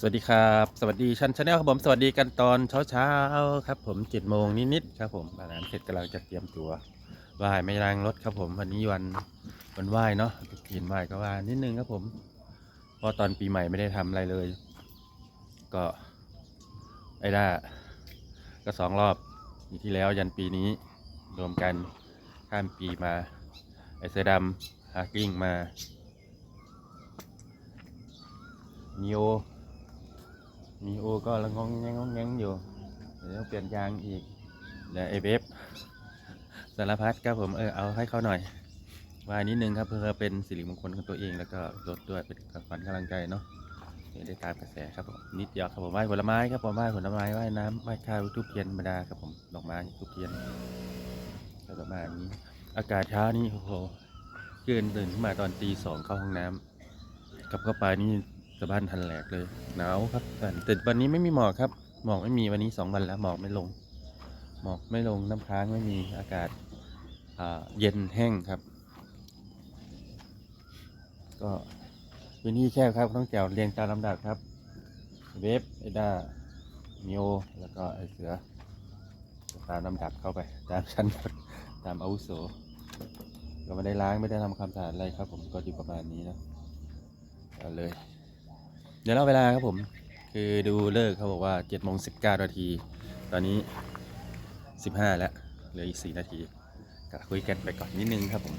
สวัสดีครับ สวัสดีชันชาแนลครับผมสวัสดีกันตอนเช้าเช้าๆครับ ผมเจ็ดโมงนิดๆครับผมอาหารเสร็จกำลังจะเตรียมตัวไหว้ไม่รางรถครับผมวันนี้วันวันไหว้เนาะตรุษจีนไหว้ก็ไหว้นิดนึงครับผมเพราะตอนปีใหม่ไม่ได้ทำอะไรเลย ก็ไอ้ด้าก็สองรอบปีที่แล้วยันปีนี้รวมกันข้ามปีมา ไอเสือดำฮากิ้งมามีโอ มีโอก็ละงงแงงงงแงงอยู่ เดี๋ยวเปลี่ยนยางอีกเดี๋ยวไอเวฟสารพัดครับผมเออเอาให้เขาหน่อยว่านิดนึงครับเพื่อเป็นสิริมงคลของตัวเองแล้วก็ลดด้วยเป็นขวัญกำลังใจเนาะเดี๋ยวได้ตามกระแสครับผมนิดเดียวครับผมไหว้ผลไม้ครับผมไหว้ผลไม้ไหว้น้ำไหว้ข้าวทุบเทียนธรรมดาครับผมดอกไม้ทุบเทียนก็ประมาณนี้ อากาศเช้านี้โอ้โหเกินตื่นขึ้นมาตอนตีสองเข้าห้องน้ำกลับเข้าไปนี่ สะบ้านทันแหลกเลย หนาวครับแต่แต่วันนี้ไม่มีหมอกครับ หมอกไม่มีวันนี้สองวันแล้วหมอกไม่ลง หมอกไม่ลงน้ำค้างไม่มีอากาศเย็นแห้งครับ ก็พื้นที่แคบครับต้องแจวเรียงตามลำดับครับ เวฟไอด้ามิโอแล้วก็ไอเสือตามลำดับเข้าไป ตามชั้นตามอาวุโสก็ไม่ได้ล้างไม่ได้ทำความสะอาดอะไรครับ ผมก็อยู่ประมาณนี้นะเอาเลย เดี๋ยวเล่าเวลาครับผม คือดูเลิกเขาบอกว่า7จ็ดโมงสิบเก้านาที ตอนนี้ 15 แล้วเหลืออีก 4 นาทีก็คุยกันไปก่อนนิดนึงครับผม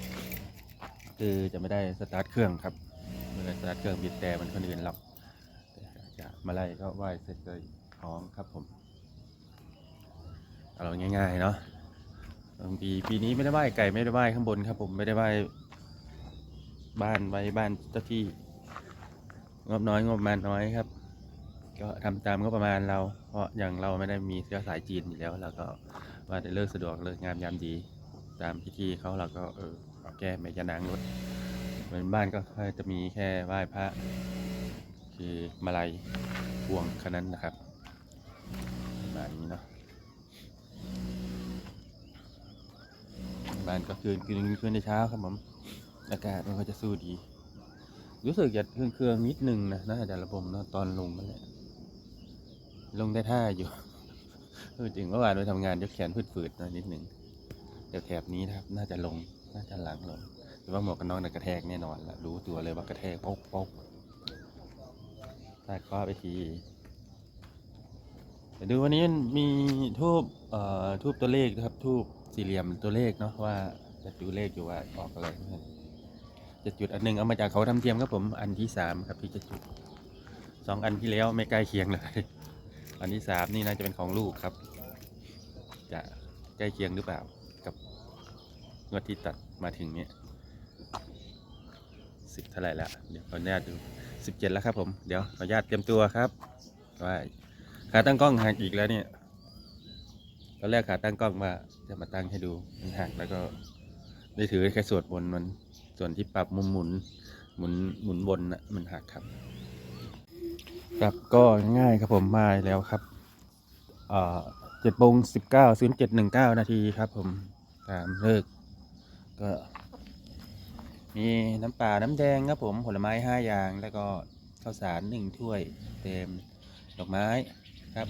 คือจะไม่ได้สตาร์ทเครื่องครับเมื่อสตาร์ทเครื่องบีบแต่มันคนอื่นหรอกจะมาไล่ก็ไหว้เสร็จเลยท้องครับผมเอาเราง่ายๆเนาะบางปีปีนี้ไม่ได้ไหว้ไก่ไม่ได้ไหว้ข้างบนครับผมไม่ได้ไหว้บ้านไว้บ้านเจ้าที่ งบน้อยงบประมาณน้อยครับ ก็ทำตามงบประมาณเรา เพราะอย่างเราไม่ได้มีเชื้อสายจีนอยู่แล้วเราก็ว่าแต่เลิกสะดวกเลิกงามยามดี ตามพิธีเขาเราก็เออแก้ไม่จะนางรถเหมือนบ้านก็จะมีแค่ไหว้พระคือมาลัยพวงแค่นั้นนะครับประมาณนี้เนาะบ้านก็คืนคืนคืนในเช้าครับผมอากาศมันก็จะสู้ดี รู้สึกจะเครื่องเครื่องๆนิดนึงนะน่าจะระบมนะตอนลงนั่นแหละลงได้ท่าอยู่จริงเมื่อวานไปทำงานยกแขนฝืดๆนะนิดหนึ่งเดี๋ยวแถบนี้นะครับ น่าจะลงน่าจะหลังลงแต่ว่าหมวกกันน็อกน่ะกระแทกแน่นอนละรู้ตัวเลยว่ากระแทกป๊อกป๊อกตาข้อไปทีดูวันนี้มีทูบเอ่อทูบตัวเลขนะครับทูบสี่เหลี่ยมตัวเลขเนาะว่าจะดูเลขอยู่ว่าออกอะไร จะจุดอันหนึ่งเอามาจากเขาทำเทียมครับผมอันที่สามครับที่จะจุดสองอันที่แล้วไม่ใกล้เคียงเลยอันที่สามนี่น่าจะเป็นของลูกครับ จะใกล้เคียงหรือเปล่ากับงวดที่ตัดมาถึงเนี้ยสิบเท่าไหร่ละเดี๋ยวขออนุญาตดูสิบเจ็ดแล้วครับผมเดี๋ยวขออนุญาตเตรียมตัวครับว่าขาตั้งกล้องหักอีกแล้วเนี่ยตอนแรกขาตั้งกล้องมาจะมาตั้งให้ดูมันหักแล้วก็ได้ถือแค่สวนบนมัน ส่วนที่ปรับมุมหมุนหมุนหมุนบนนะมันหักครับ ครับก็ง่ายครับผมมาแล้วครับเจ็ดโมงสิบเก้าศูนย์เจ็ดหนึ่งเก้านาทีครับผมตามเลิก ก็ มีน้ำเปล่าน้ำแดงครับผมผลไม้ห้าอย่าง แล้วก็ข้าวสารหนึ่งถ้วย เต็มดอกไม้ครับ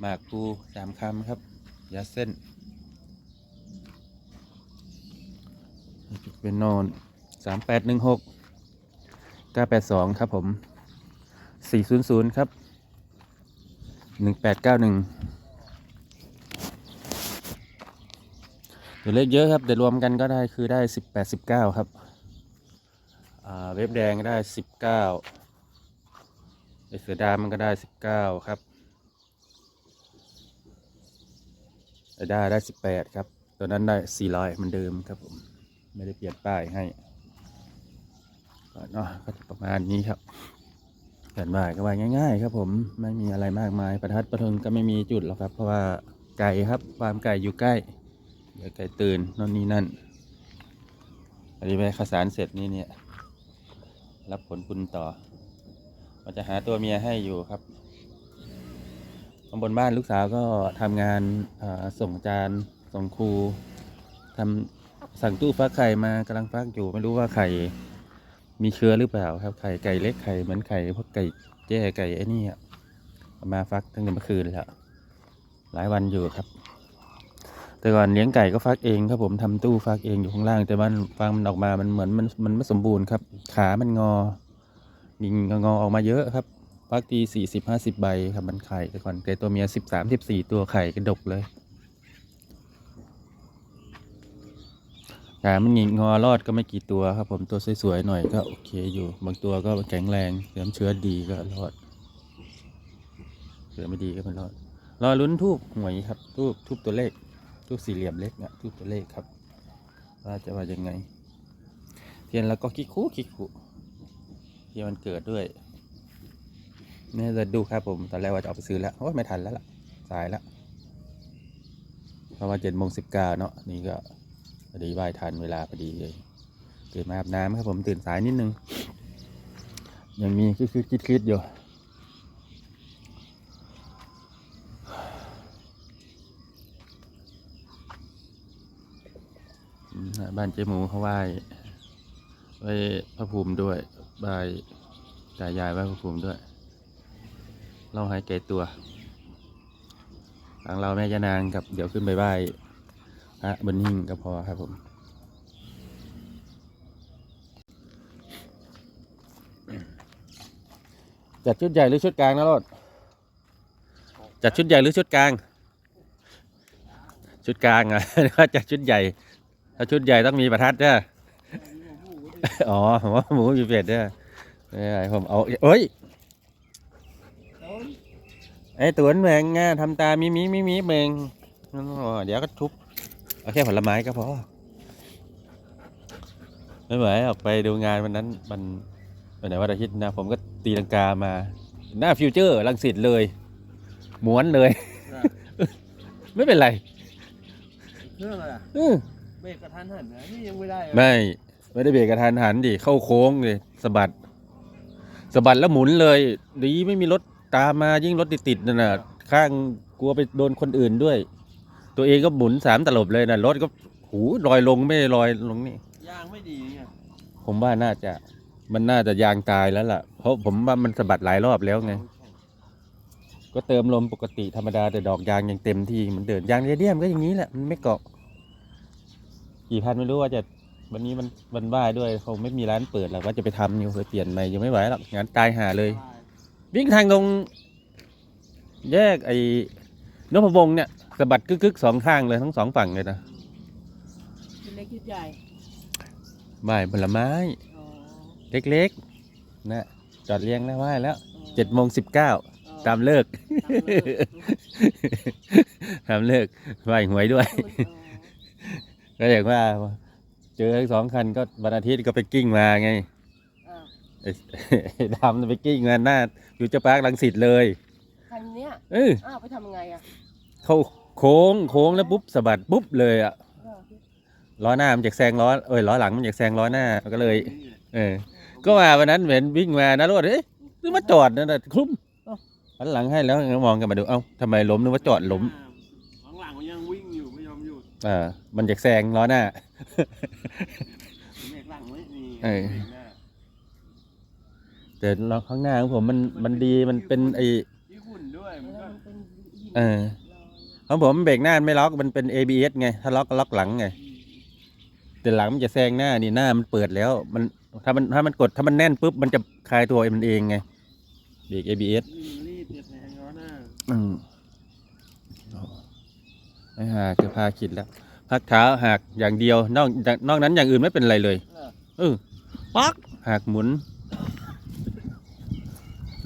หมากพลูสามคำครับยาเส้นเป็นโนน สามแปดหนึ่งหกเก้าแปดสองครับผมสี่ศูนย์ศูนย์ครับหนึ่งแปดเก้าหนึ่งตัวเลขเยอะครับ เดี๋ยวรวมกันก็ได้คือได้สิบแปดสิบเก้าครับเว็บแดงได้สิบเก้าไอเสือดำมันก็ได้สิบเก้าครับไอด้ได้สิบแปดครับ ตัวนั้นได้สี่ร้อยเหมือนเดิมครับผม ไม่ได้เปลี่ยนป้ายให้ ก็เนาะก็จะประมาณนี้ครับเขียนว่าก็ว่าง่าย ๆ ครับ ผมไม่มีอะไรมากมายประทัดประทงก็ไม่มีจุดหรอกครับ เพราะว่าไก่ครับความไก่อยู่ใกล้เดี๋ยวไก่ตื่นนั่นนี่นั่นอันนี้ไปข้าสารเสร็จนี่เนี่ย รับผลบุญต่อเราจะหาตัวเมียให้อยู่ครับข้างบนบ้านลูกสาวก็ทำงานส่งจานส่งครูทำสั่งตู้ฟักไข่มากำลังฟักอยู่ไม่รู้ว่าไข่ มีเชื้อหรือเปล่าครับไข่ไก่เล็กไข่เหมือนไข่พวกไก่แจ้ไก่ไอ้นี่มาฟักตั้งแต่เมื่อคืนแล้วหลายวันอยู่ครับ แต่ก่อนเลี้ยงไก่ก็ฟักเองครับผมทำตู้ฟักเองอยู่ข้างล่างแต่มันฟังมันออกมามันเหมือนมันมันไม่สมบูรณ์ครับ ขามันงอยิงงอออกมาเยอะครับฟักทีสี่สิบห้าสิบใบครับมันไข่แต่ก่อนแต่ตัวเมียสิบสามสิบสี่ตัวไข่กระดกเลย ขามันหงิกงอรอดก็ไม่กี่ตัวครับ ผมตัวสวยๆหน่อยก็โอเคอยู่ บางตัวก็แข็งแรงเสริมเชื้อดีก็รอดเชื้อไม่ดีก็ไม่รอด รอลุ้นทูบหวยครับทูบทูบตัวเลขทูบสี่เหลี่ยมเล็กนะทูบตัวเลขครับ ว่าจะว่ายังไง เทียนแล้วก็คิกคุคิกคุเทียนมันเกิดด้วยเนี่ยจะดูครับผมตอนแรกว่าจะเอาไปซื้อแล้วโอ้ยไม่ทันแล้วล่ะสายแล้วเพราะว่าเจ็ดโมงสิบเก้าเนาะนี่ก็ อดีไหว้ทันเวลาพอดีเลยตื่นมาอาบน้ำครับผมตื่นสายนิดนึง ยังมีคิดคิดคิดคิดอยู่บ้านเจ๊หมูเขาไหว้ไหว้พระภูมิด้วยบายตายายไหว้พระภูมิด้วย เราให้แก่ตัวทางเราแม่ยานางกับเดี๋ยวขึ้นไปไหว้ พระบนหิ้งก็พอครับผมจัดชุดใหญ่หรือชุดกลางนะรถจัดชุดใหญ่หรือชุดกลาง ชุดกลางอะว่าจัดชุดใหญ่ ถ้าชุดใหญ่ต้องมีประทัดเด้ออ๋อผมว่าหมูอยู่เป็ดเด้อไม่เป็นไรผมเอาเอ้ยไอ้ตัวนั้นแมงงาทำตามีมีมีมีเมงอ๋อเดี๋ยวก็ทุบ เอาแค่ผลไม้ก็พอ ไม่ไหวออกไปดูงานวันนั้นมันวันไหนวันอาทิตย์นะ ผมก็ตีลังกามา หน้าฟิวเจอร์ลังสิตเลยม้วนเลย ไม่เป็นไรเครื่องอะไรอะอื้อเบรกกระทันหันนะนี่ยังไม่ได้อะไม่ไม่ได้เบรกกระทันหันดิเข้าโค้งเลยสะบัดสะบัดแล้วหมุนเลยดีไม่มีรถตามมายิ่งรถติดๆนั่นน่ะ ข้างกลัวไปโดนคนอื่นด้วย ตัวเองก็หมุนสามตลบเลยนะรถก็หูลอยลงไม่ได้ลอยลงนี่ ยางไม่ดีไงผมว่าน่าจะ มันน่าจะยางตายแล้วล่ะ เพราะผมว่ามันสะบัดหลายรอบแล้วไง ก็เติมลมปกติธรรมดาแต่ดอกยางยังเต็มที่เหมันเดินยางเรเดียมก็อย่างนี้แหละมันไม่เกาะ กี่พันไม่รู้ว่าจะวันนี้มันวันว่ายด้วยเขาไม่มีร้านเปิดหรอกว่าจะไปทำอยู่ไปเปลี่ยนใหม่ยังไม่ไหวหรอกงานตายหาเลย วิ่งทางตรง แยกไอ้นพวงศ์เนี่ย สะบัดกึกๆสองข้างเลยทั้งสองฝั่งเลยนะชุดเล็กชุดใหญ่บ่ายผลไม้ อ๋อเล็กๆนะจอดเรียงแล้วไหว้แล้วอ๋อเจ็ดโมงสิบเก้าอ๋อตามเลิก ตามเลิก ตามเลิกไหว้หวยด้วยอ๋อก็อย่างว่า เจอทั้งสองคันก็วันอาทิตย์ก็ไปกิ้งมาไงอ้าวไอ้ ไอ้ดำน่ะไปกิ้งมาหน้าอยู่เจ้าปาร์คลังสิตเลย คันเนี้ยเอออ้าวไปทำยังไงอะเข้า โค้งโค้งแล้วปุ๊บสะบัดปุ๊บเลยอะอ้าวล้อหน้ามันจากแซงล้อเอ้ยล้อหลังมันจากแซงล้อหน้าก็เลย เออ ก็มาวันนั้นเห็นวิ่งมานะรถเอ๊ะนึกว่าจอดนั่นน่ะคลุ้มเอ้าหันหลังให้แล้วมองกันมาดูเอ้าทำไมล้มนึกว่าจอดล้มข้างหลังมันยังวิ่งอยู่ไม่ยอมหยุดอ่ามันจากแซงล้อหน้าเบรกหลังไม่มีเออบรกหน้าแต่ล้อข้างหน้าของผมมันมันดีมันเป็นไอที่หุ่นด้วยมันแล้วก็มันเป็นหินเออ ของผมเบรกหน้ามันไม่ล็อกมันเป็น ABS ไง ถ้าล็อกก็ล็อกหลังไง แต่หลังมันจะแซงหน้านี่หน้ามันเปิดแล้ว มันถ้ามันถ้ามันกดถ้ามันแน่นปุ๊บมันจะคลายตัวมันเองไงเบรก ABS รีบรีบเตียแทงล้อหน้าอืมไอ้ห่าคือพาขิดแล้ว พักเท้าหักอย่างเดียวนอกจากนอกนั้นอย่างอื่นไม่เป็นไรเลยเออเออปักหักหมุน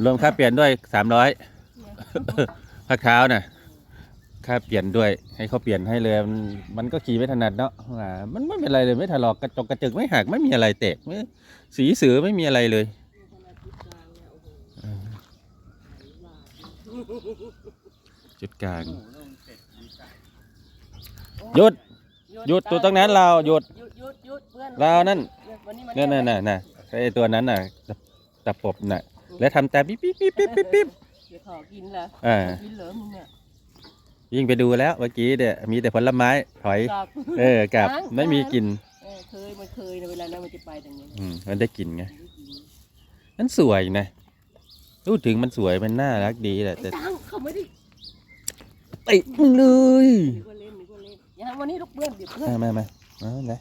รวมค่าเปลี่ยนด้วยสามร้อยพักเท้าน่ะ ค่าเปลี่ยนด้วย ให้เขาเปลี่ยนให้เลยมันมันก็ขี่ไม่ถนัดเนาะอ่ามันไม่เป็นไรเลยไม่ถลอกกระจกกระจึกไม่หักไม่มีอะไรแตกไม่สีเสือไม่มีอะไรเลยจุดกลางโอ้โหต้องเสร็จดีใจหยุดหยุดตัวตรงนั้นเราหยุดหยุดหยุดหยุดเพื่อนเรานั่นวันนี้มันนั่นน่ะน่ะน่ะไอตัวนั้นน่ะตะตะปบน่ะ แล้วทำแต่ปิ๊บปิ๊บปิ๊บปิ๊บปิ๊บปิ๊บเดี๋ยวขอกินเหรออ่ากินเหรอมึงเนี่ย ยิ่งไปดูแล้วเมื่อกี้เนี่ยมีแต่ผลไม้ถอย กลับ เออกลับค้าง ไม่มีค้างกลินเออเคยมันเคยนะเวลานั้นมันจะไปตรงนี้อืมมันได้กลินไงนั้นสวยนะพูดถึงมันสวยมันน่ารักดีแหละแต่ตังเขาไม่ได้เตะมึงเลยนึกว่าเล่นนึกว่าเล่นยังวันนี้ลูกเพื่อนเดี๋ยวเพื่อนมามามามาไหน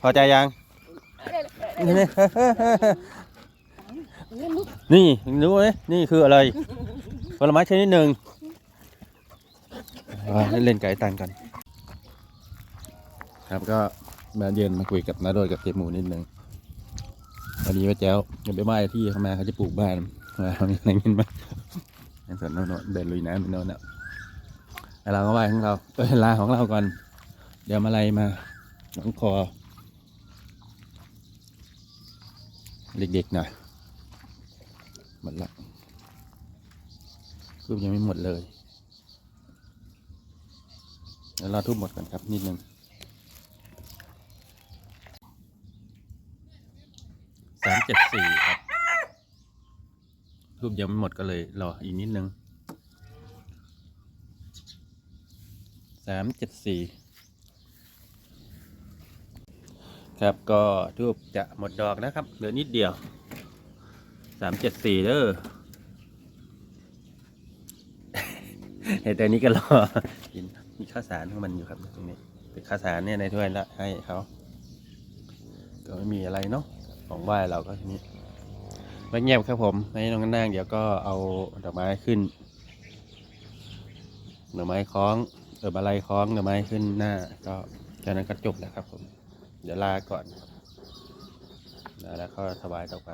พอใจยังเล่นลูก นี่รู้ไหมนี่คืออะไรผลไม้ชนิดหนึ่งอ่าเล่นไก่ตังกัน ครับก็มาเย็นมาคุยกับน้าโดยกับเจมูนิดหนึ่งวันนี้ว่าแจ้วย่าไปไหว้ที่เขามาเขาจะปลูกบ้านมาเขามีอะไรเงินมาในสวนโน่นเดินลุยน้ำไปโน่นน่ะเราก็ไหว้ของเราเออลาของเราก่อน เดี๋ยวมาอะไรมาหลังคอเด็กๆหน่อย หมดละรูปยังไม่หมดเลยเดี๋ยวเรอทุบหมดก่อนครับนิดนึงสามเจ็ดสี่ครับรูปยังไม่หมดก็เลยรออีกนิดนึงสามเจ็ดสี่ครับก็ทูบจะหมดดอกนะครับเหลือนิดเดียว สามเจ็ดสี่เด้อไอ้ตัวนี้ก็รอกินมีข้าวสารของมันอยู่ครับตรงนี้เป็นข้าวสารเนี่ยในถ้วยละให้เขาก็ไม่มีอะไรเนาะของไหว้เราก็ทีนี้ไม่เงียบครับผมให้น้องนั่งเดี๋ยวก็เอาดอกไม้ขึ้นดอกไม้คล้องเออมาลัยคล้องดอกไม้ขึ้นหน้า ก็แค่นั้นก็จบแล้วครับผม เดี๋ยวลาก่อนแล้วก็สบายต่อไป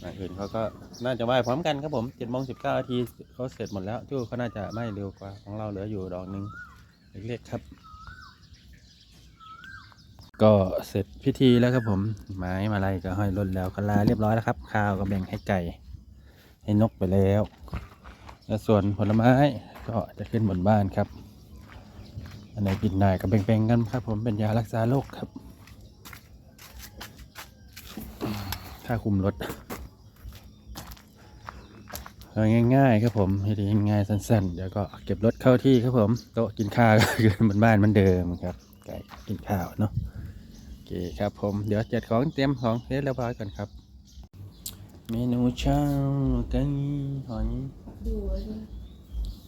อย่างอื่นเขาก็น่าจะไหว้พร้อมกันครับผมเจ็ดโมงสิบเก้านาทีเขาเสร็จหมดแล้วที่เขาน่าจะไหว้เร็วกว่าของเราเหลืออยู่ดอกหนึ่งเล็กๆครับ ก็เสร็จพิธีแล้วครับผม ไม้มาลัยก็ห้อยร่นแล้วก็ลาเรียบร้อยแล้วครับ ข้าวก็แบ่งให้ไก่ ให้นกไปแล้ว แล้วส่วนผลไม้ก็จะขึ้นบนบ้านครับ อันไหนกินได้ก็แบ่งๆกันครับ ผมเป็นยารักษาโรคครับ ค่าคุมรถ เอาง่าย ๆ ครับผมให้ดีง่ายๆสั้นๆเดี๋ยวก็เก็บรถเข้าที่ครับผมโต๊ะกินข้าวก็คือบนบ้านเหมือนเดิมครับไก่กินข้าวเนาะโอเคครับผมเดี๋ยวจัดของเตรียมของเรียบร้อยก่อนครับ เมนูเช้ากันหอยดูไว้ด้วย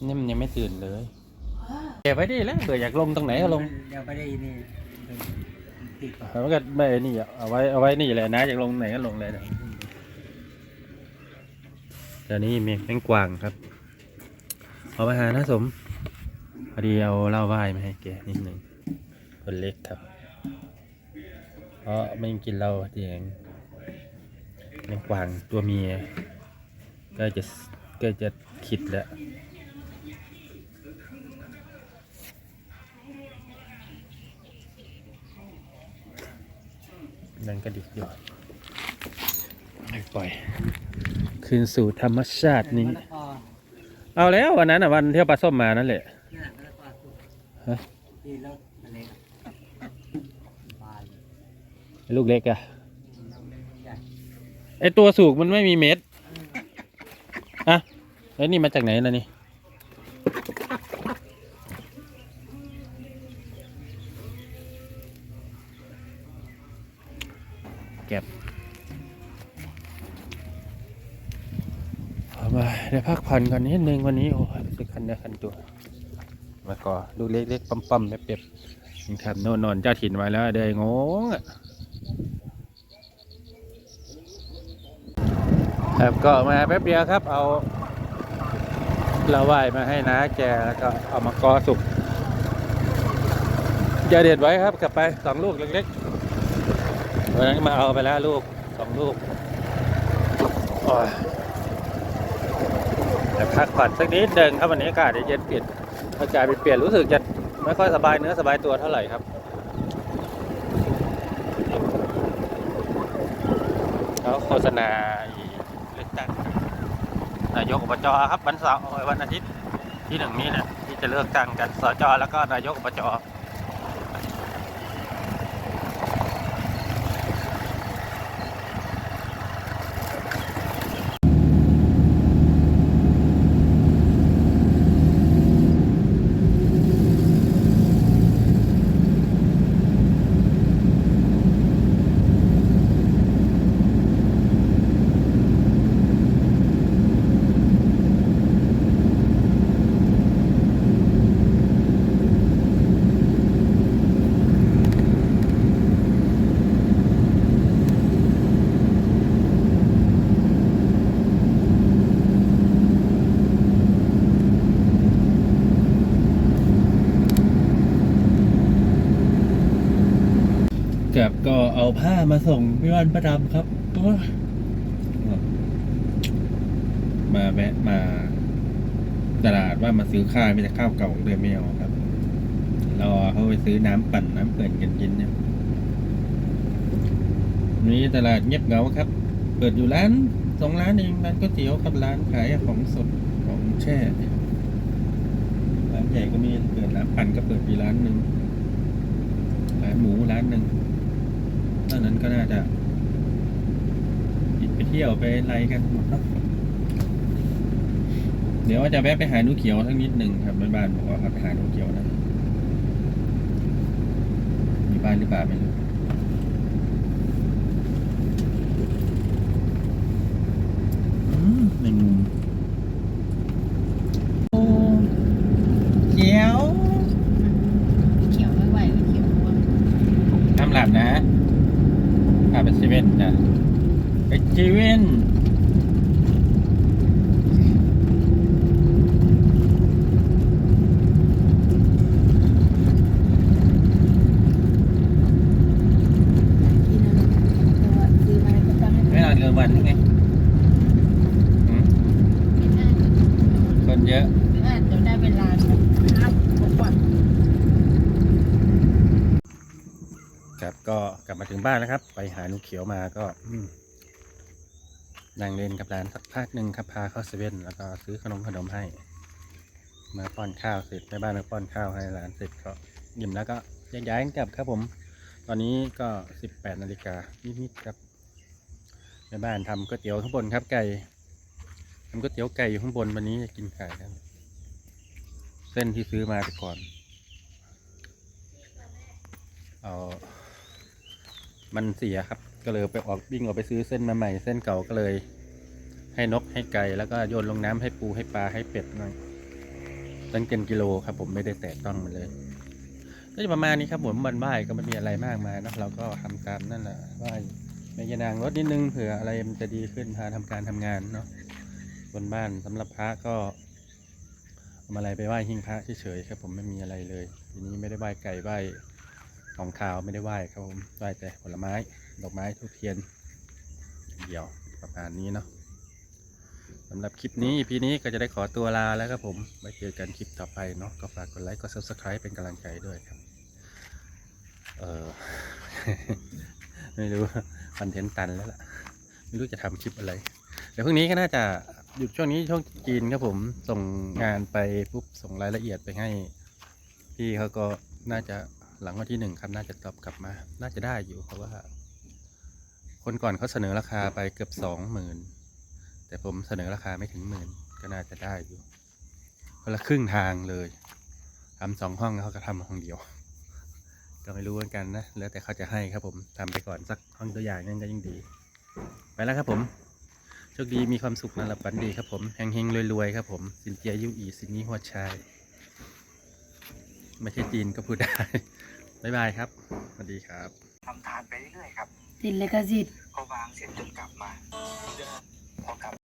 นี่มันยังไม่ตื่นเลยเก็บไว้ดิแล้วเผื่ออยากลงตรงไหนก็ลงเดี๋ยวไปได้นี่ติดก่อนเอาไว้ก็ไม่นี่อะเอาไว้เอาไว้นี่แหละนะอยากลงไหนก็ลงเลยนะ ต่นี่มีแมงกวางครับ เอาไปหานะสม พอดีเอาเหล้าไหว้มาให้แกนิดหนึ่งคนเล็กครับ เพราะไม่กินเหล้าเองแมงกวางตัวเมียก็จะก็จะคิดแล้วนั่นก็ดิบอยู่ไม่ปล่อย คืนสู่ธรรมชาตินี้มะละกอเอาแล้ววันนั้นอะวันเที่ยวปลาส้มมานั่นแหละน่ะมะละกอสุกฮะดีแล้วอันเล็กบานลูกเล็กอะใหญ่ไอตัวสูกมันไม่มีเม็ดอะแล้วนี่มาจากไหนล่ะนี่เก็บ เอาเดี๋ยวพักผ่อนก่อนนิดนึงวันนี้โอ้ยรู้สึกคันเนื้อคันตัวมาก่อลูกเล็กๆปั๊มๆแม่เป็บยังทำโน่นนอนเจ้าถิ่นไว้แล้วเดี๋ยวงงอะครับก็มาแป๊บเดียวครับเอาละไหวมาให้นะแกแล้วก็เอามากอสุกอย่าเด็ดไว้ครับกลับไปสองลูกเล็กๆวันนั้นมาเอาไปแล้วลูกสองลูกโอ้ ยเดี๋ยวพักผ่อนสักนิดหนึ่งครับวันนี้อากาศเย็นเปลี่ยนอากาศเปลี่ยนรู้สึกจะไม่ค่อยสบายเนื้อสบายตัวเท่าไหร่ครับเขาโฆษณาเลือกตั้งนายกอบจครับวันเสาร์วันอาทิตย์ที่หนึ่งนี้เนี่ยที่จะเลือกตั้งกันสจแล้วก็นายกอบจ ผ้ามาส่งพี่วันประดำครับมาแวะมาตลาดว่ามาซื้อข้าวมีแต่ข้าวเก่าของเลยไม่เอาครับรอเขาไปซื้อน้ำปั่นน้ำเปิดกันกินเนี่ยนี่ตลาดเงียบเหงาครับ เปิดอยู่ร้านสองร้านเองร้านก๋วยเตี๋ยวกับร้านขายของสดของแช่ร้านใหญ่ก็มีเปิดร้านปั่นก็เปิดปีร้านหนึ่งร้านหมูร้านหนึ่ง นอกนั้นก็น่าจะไปเที่ยวไปอะไรกันหมดเนาะเดี๋ยวว่าจะแวะไปหาหนูเขียวสักนิดหนึ่งครับบ้านบอกว่าครับไปหาหนูเขียวนะมีบ้านหรือเปล่าไม่รู้อืมในมุมโอ้เขียว เขียวไม่ไหวไม่เขียวเพราะว่า ห้ามหลับนะ พาไปเซเว่นจ้ะไปเซเว่น ที่นั่นแต่ว่าซื้อมาก็ตั้งให้ ไม่นอนกลางวันหรือไงหืม ไม่ได้ คนเยอะ ไม่ได้เดี๋ยวได้เวลาครับบอกว่า ครับก็กลับมาถึ งบ้านแล้วครับ ไปหาหนูเขียวมาก็นั่งเล่นกับร้านสักพักหนึ่งครับพาเข้าเซเว่นแล้วก็ซื้อขนมขนมให้ มาป้อนข้าวเสร็จแม่บ้านมาป้อนข้าวให้ร้านเสร็จก็ยิ้มแล้วก็ยกย้ายกันกลับครับผม ตอนนี้ก็สิบแปดนาฬิกานิดๆครับแม่บ้านทำก๋วยเตี๋ยวข้างบนครับไก่ทำก๋วยเตี๋ยวไก่อยู่ข้างบนวันนี้จะกินไก่ครับ เส้นที่ซื้อมาแต่ก่อน เอา มันเสียครับ ก็เลยไปออกวิ่งออกไปซื้อเส้นมาใหม่ เส้นเก่าก็เลย ให้นกให้ไก่แล้วก็โยนลงน้ำให้ปูให้ปลาให้เป็ดหน่อยตั้งเกินกิโลครับ ผมไม่ได้แตะต้องมันเลย ก็จะประมาณนี้ครับผมวันไหวก็ไม่มีอะไรมากมายนะเราก็ทำตามนั่นแหละไหว้แม่ยานางลดนิดนึงเผื่ออะไรมันจะดีขึ้นพาทำการทำงานเนาะบนบ้านสำหรับพระก็เอาอะไรไปไหว้หิ้งพระเฉยๆครับ ผมไม่มีอะไรเลย ทีนี้ไม่ได้ไหว้ไก่ไหว้ ของขาวไม่ได้ไหว้ครับผมไหว้แต่ผลไม้ดอกไม้ทูบเทียนเดียวประมาณนี้เนาะสำหรับคลิปนี้ EP นี้ก็จะได้ขอตัวลาแล้วครับผมไว้เจอกันคลิปต่อไปเนาะก็ฝากกดไลค์กด subscribe เป็นกำลังใจด้วยครับ เออ ไม่รู้คอนเทนต์ตันแล้วล่ะ ไม่รู้จะทำคลิปอะไร เดี๋ยวพรุ่งนี้ก็น่าจะหยุดช่วงนี้ช่วงจีนครับผมส่งงานไปปุ๊บส่งรายละเอียดไปให้ พี่เขาก็น่าจะ หลังวันที่หนึ่งครับน่าจะตอบกลับมา น่าจะได้อยู่เพราะว่า คนก่อนเขาเสนอราคาไปเกือบสองหมื่นแต่ผมเสนอราคาไม่ถึงหมื่นก็น่าจะได้อยู่คนละครึ่งทางเลยทำสองห้องแล้วเขาก็ทำห้องเดียว ก็ไม่รู้เหมือนกันนะแล้วแต่เขาจะให้ครับผมทำไปก่อนสักห้องตัวอย่างนั่นก็ยิ่งดี ไปแล้วครับผมโชคดีมีความสุขนะหลับฝันดีครับผมแฮงๆรวยๆครับผมสินเจียยุอีสินนี้หัวชายไม่ใช่จีนก็พูดได้ บายบายครับ สวัสดีครับทำทานไปเรื่อยๆครับ ติดเลยกระสิทธิ์วางเสร็จจนกลับมาพอกลับ